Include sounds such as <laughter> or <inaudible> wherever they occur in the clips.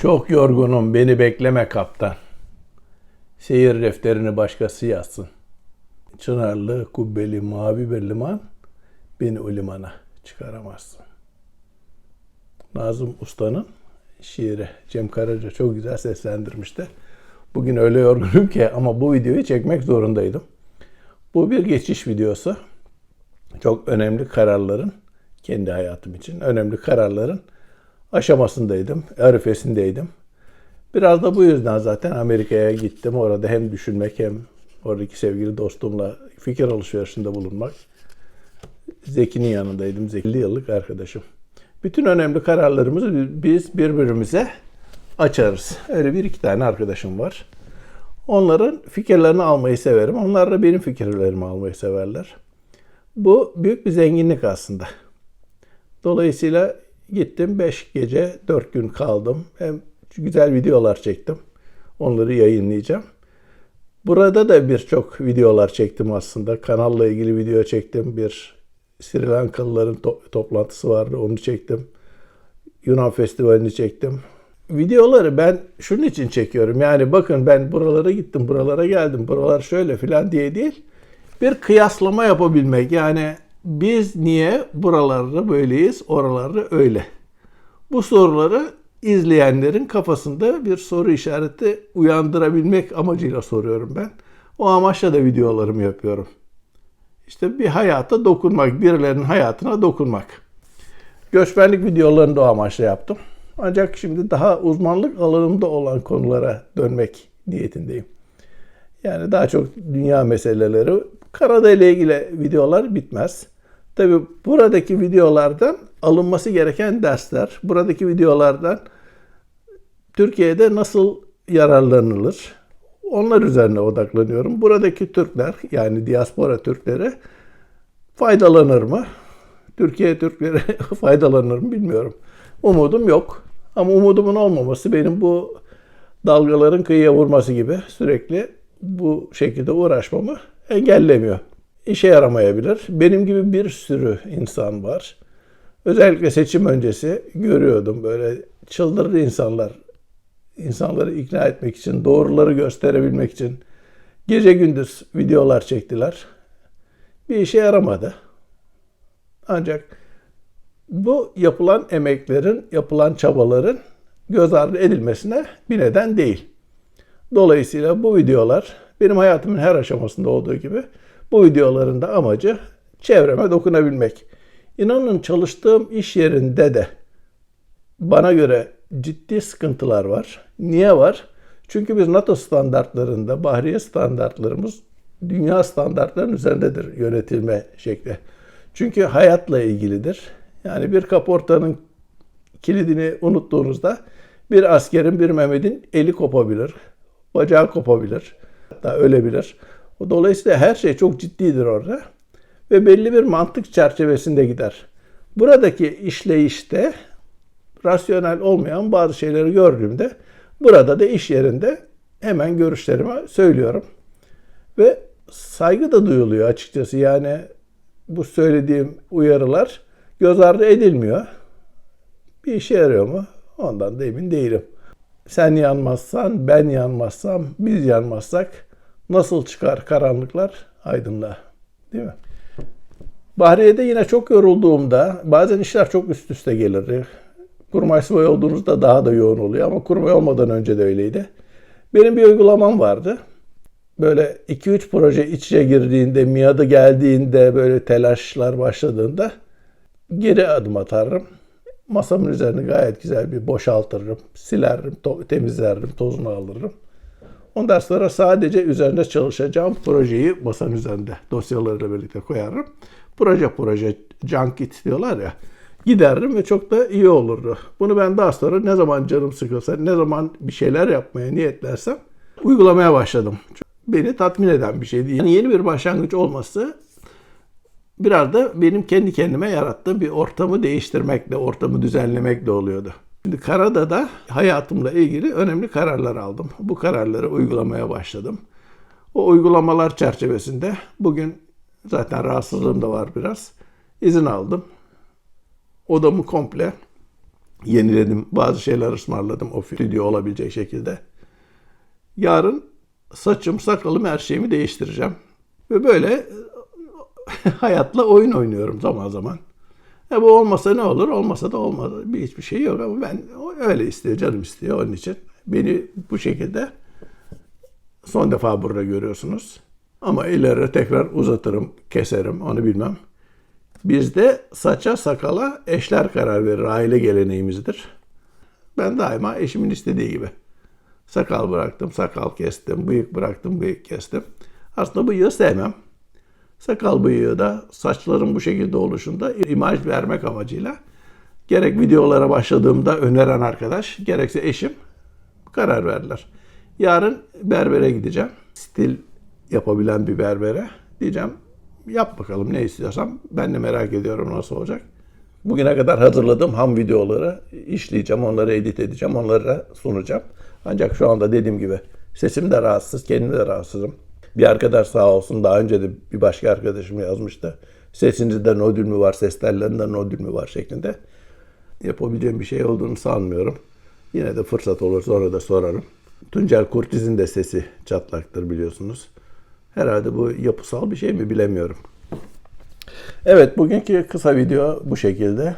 Çok yorgunum, beni bekleme kaptan. Seyir defterini başkası yazsın. Çınarlı, kubbeli, mavi bir liman, beni o limana çıkaramazsın. Nazım Usta'nın şiiri. Cem Karaca çok güzel seslendirmişti. Bugün öyle yorgunum ki ama bu videoyu çekmek zorundaydım. Bu bir geçiş videosu. Çok önemli kararların, kendi hayatım için önemli kararların aşamasındaydım, arifesindeydim. Biraz da bu yüzden zaten Amerika'ya gittim. Orada hem düşünmek hem oradaki sevgili dostumla fikir alışverişinde bulunmak. Zeki'nin yanındaydım. Zeki 50 yıllık arkadaşım. Bütün önemli kararlarımızı biz birbirimize açarız. Öyle bir iki tane arkadaşım var. Onların fikirlerini almayı severim. Onlar da benim fikirlerimi almayı severler. Bu büyük bir zenginlik aslında. Dolayısıyla gittim 5 gece 4 gün kaldım. Hem güzel videolar çektim. Onları yayınlayacağım. Burada da birçok videolar çektim aslında. Kanalla ilgili video çektim. Bir Sri Lankalıların to- toplantısı vardı. Onu çektim. Yunan Festivali'ni çektim. Videoları ben şunun için çekiyorum. Yani bakın ben buralara gittim, buralara geldim, buralar şöyle filan diye değil. Bir kıyaslama yapabilmek. Yani biz niye buralarda böyleyiz, oralarda öyle. Bu soruları izleyenlerin kafasında bir soru işareti uyandırabilmek amacıyla soruyorum ben. O amaçla da videolarımı yapıyorum. İşte bir hayata dokunmak, birilerinin hayatına dokunmak. Göçmenlik videolarını da o amaçla yaptım. Ancak şimdi daha uzmanlık alanımda olan konulara dönmek niyetindeyim. Yani daha çok dünya meseleleri. Kanada ile ilgili videolar bitmez. Tabi buradaki videolardan alınması gereken dersler, buradaki videolardan Türkiye'de nasıl yararlanılır? Onlar üzerine odaklanıyorum. Buradaki Türkler yani diaspora Türkleri faydalanır mı? Türkiye Türkleri <laughs> faydalanır mı bilmiyorum. Umudum yok. Ama umudumun olmaması benim bu dalgaların kıyıya vurması gibi sürekli bu şekilde uğraşmamı engellemiyor. İşe yaramayabilir. Benim gibi bir sürü insan var. Özellikle seçim öncesi görüyordum böyle çıldırdı insanlar. İnsanları ikna etmek için, doğruları gösterebilmek için gece gündüz videolar çektiler. Bir işe yaramadı. Ancak bu yapılan emeklerin, yapılan çabaların göz ardı edilmesine bir neden değil. Dolayısıyla bu videolar benim hayatımın her aşamasında olduğu gibi bu videoların da amacı çevreme dokunabilmek. İnanın çalıştığım iş yerinde de bana göre ciddi sıkıntılar var. Niye var? Çünkü biz NATO standartlarında, Bahriye standartlarımız dünya standartlarının üzerindedir yönetilme şekli. Çünkü hayatla ilgilidir. Yani bir kaportanın kilidini unuttuğunuzda bir askerin, bir Mehmet'in eli kopabilir, bacağı kopabilir, hatta ölebilir. Dolayısıyla her şey çok ciddidir orada ve belli bir mantık çerçevesinde gider. Buradaki işleyişte rasyonel olmayan bazı şeyleri gördüğümde burada da iş yerinde hemen görüşlerimi söylüyorum. Ve saygı da duyuluyor açıkçası. Yani bu söylediğim uyarılar göz ardı edilmiyor. Bir işe yarıyor mu? Ondan da emin değilim. Sen yanmazsan, ben yanmazsam, biz yanmazsak nasıl çıkar karanlıklar aydınlığa? Değil mi? Bahriye'de yine çok yorulduğumda bazen işler çok üst üste gelirdi. Kurmay subay olduğunuzda daha da yoğun oluyor ama kurmay olmadan önce de öyleydi. Benim bir uygulamam vardı. Böyle 2-3 proje iç içe girdiğinde, miadı geldiğinde, böyle telaşlar başladığında geri adım atarım. Masamın üzerini gayet güzel bir boşaltırım, silerim, to- temizlerim, tozunu alırım. Ondan sonra sadece üzerinde çalışacağım projeyi masanın üzerinde dosyalarıyla birlikte koyarım. Proje proje junket diyorlar ya. Giderim ve çok da iyi olurdu. Bunu ben daha sonra ne zaman canım sıkılsa, ne zaman bir şeyler yapmaya niyetlersem uygulamaya başladım. Beni tatmin eden bir şeydi. Yani yeni bir başlangıç olması biraz da benim kendi kendime yarattığım bir ortamı değiştirmekle, ortamı düzenlemekle oluyordu. Şimdi Karada'da hayatımla ilgili önemli kararlar aldım. Bu kararları uygulamaya başladım. O uygulamalar çerçevesinde bugün zaten rahatsızlığım da var biraz. İzin aldım. Odamı komple Yeniledim. Bazı şeyler ısmarladım o stüdyo olabilecek şekilde. Yarın saçım, sakalım, her şeyimi değiştireceğim. Ve böyle <laughs> hayatla oyun oynuyorum zaman zaman. E bu olmasa ne olur? Olmasa da olmaz. Bir hiçbir şey yok ama ben öyle istiyor, canım istiyor onun için. Beni bu şekilde son defa burada görüyorsunuz. Ama ileride tekrar uzatırım, keserim, onu bilmem. Bizde saça sakala eşler karar verir. Aile geleneğimizdir. Ben daima eşimin istediği gibi. Sakal bıraktım, sakal kestim. Bıyık bıraktım, bıyık kestim. Aslında bıyığı sevmem. Sakal bıyığı da saçların bu şekilde oluşunda imaj vermek amacıyla gerek videolara başladığımda öneren arkadaş, gerekse eşim karar verdiler. Yarın berbere gideceğim. Stil yapabilen bir berbere. Diyeceğim yap bakalım ne istiyorsam. Ben de merak ediyorum nasıl olacak. Bugüne kadar hazırladığım ham videoları işleyeceğim, onları edit edeceğim, onları da sunacağım. Ancak şu anda dediğim gibi sesim de rahatsız, kendim de rahatsızım. Bir arkadaş sağ olsun daha önce de bir başka arkadaşım yazmıştı. Sesinizde nodül mü var, ses tellerinde nodül mü var şeklinde. Yapabileceğim bir şey olduğunu sanmıyorum. Yine de fırsat olur sonra da sorarım. Tuncel Kurtiz'in de sesi çatlaktır biliyorsunuz. Herhalde bu yapısal bir şey mi bilemiyorum. Evet bugünkü kısa video bu şekilde.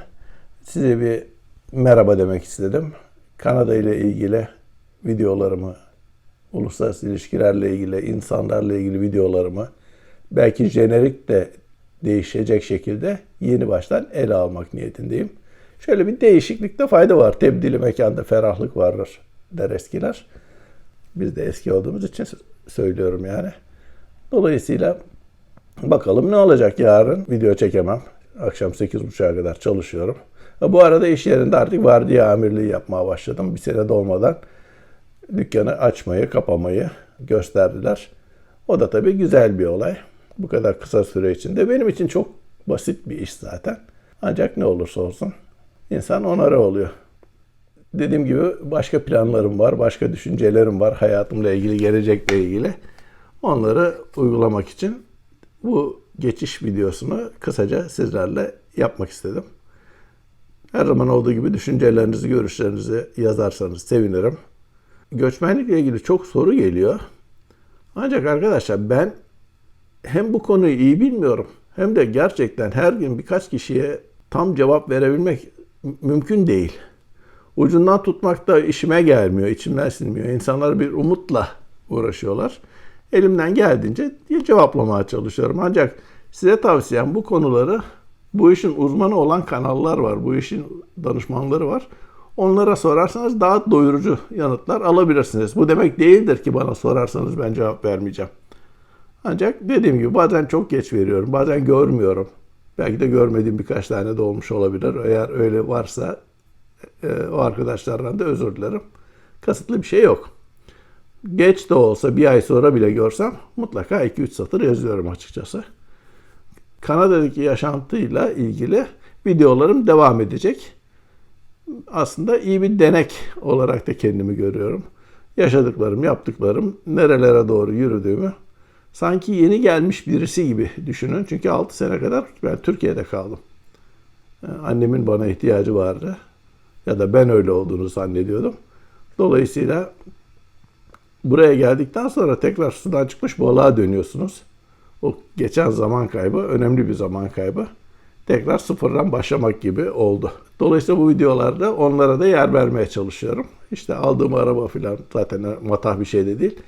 Size bir merhaba demek istedim. Kanada ile ilgili videolarımı, uluslararası ilişkilerle ilgili, insanlarla ilgili videolarımı belki jenerik de değişecek şekilde yeni baştan ele almak niyetindeyim. Şöyle bir değişiklikte fayda var. Tebdili mekanda ferahlık vardır der eskiler. Biz de eski olduğumuz için söylüyorum yani. Dolayısıyla bakalım ne olacak yarın. Video çekemem. Akşam 8.30'a kadar çalışıyorum. Bu arada iş yerinde artık vardiya amirliği yapmaya başladım. Bir sene dolmadan dükkanı açmayı, kapamayı gösterdiler. O da tabii güzel bir olay. Bu kadar kısa süre içinde. Benim için çok basit bir iş zaten. Ancak ne olursa olsun insan onarı oluyor. Dediğim gibi başka planlarım var, başka düşüncelerim var hayatımla ilgili, gelecekle ilgili. Onları uygulamak için bu geçiş videosunu kısaca sizlerle yapmak istedim. Her zaman olduğu gibi düşüncelerinizi, görüşlerinizi yazarsanız sevinirim. Göçmenlikle ilgili çok soru geliyor. Ancak arkadaşlar ben hem bu konuyu iyi bilmiyorum hem de gerçekten her gün birkaç kişiye tam cevap verebilmek mümkün değil. Ucundan tutmak da işime gelmiyor, içimden sinmiyor. İnsanlar bir umutla uğraşıyorlar. Elimden geldiğince cevaplamaya çalışıyorum. Ancak size tavsiyem bu konuları bu işin uzmanı olan kanallar var. Bu işin danışmanları var. Onlara sorarsanız daha doyurucu yanıtlar alabilirsiniz. Bu demek değildir ki bana sorarsanız ben cevap vermeyeceğim. Ancak dediğim gibi bazen çok geç veriyorum, bazen görmüyorum. Belki de görmediğim birkaç tane de olmuş olabilir. Eğer öyle varsa e, o arkadaşlardan da özür dilerim. Kasıtlı bir şey yok. Geç de olsa bir ay sonra bile görsem mutlaka 2-3 satır yazıyorum açıkçası. Kanada'daki yaşantıyla ilgili videolarım devam edecek. Aslında iyi bir denek olarak da kendimi görüyorum. Yaşadıklarım, yaptıklarım, nerelere doğru yürüdüğümü sanki yeni gelmiş birisi gibi düşünün. Çünkü 6 sene kadar ben Türkiye'de kaldım. Annemin bana ihtiyacı vardı. Ya da ben öyle olduğunu zannediyordum. Dolayısıyla buraya geldikten sonra tekrar sudan çıkmış balığa dönüyorsunuz. O geçen zaman kaybı önemli bir zaman kaybı. Tekrar sıfırdan başlamak gibi oldu. Dolayısıyla bu videolarda onlara da yer vermeye çalışıyorum. İşte aldığım araba falan zaten matah bir şey de değil.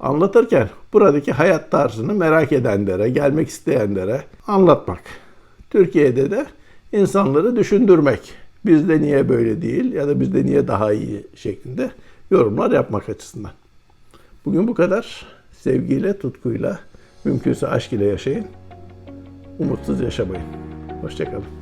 Anlatırken buradaki hayat tarzını merak edenlere, gelmek isteyenlere anlatmak. Türkiye'de de insanları düşündürmek. Bizde niye böyle değil ya da bizde niye daha iyi şeklinde yorumlar yapmak açısından. Bugün bu kadar. Sevgiyle, tutkuyla, mümkünse aşk ile yaşayın. Umutsuz yaşamayın. Hoşçakalın.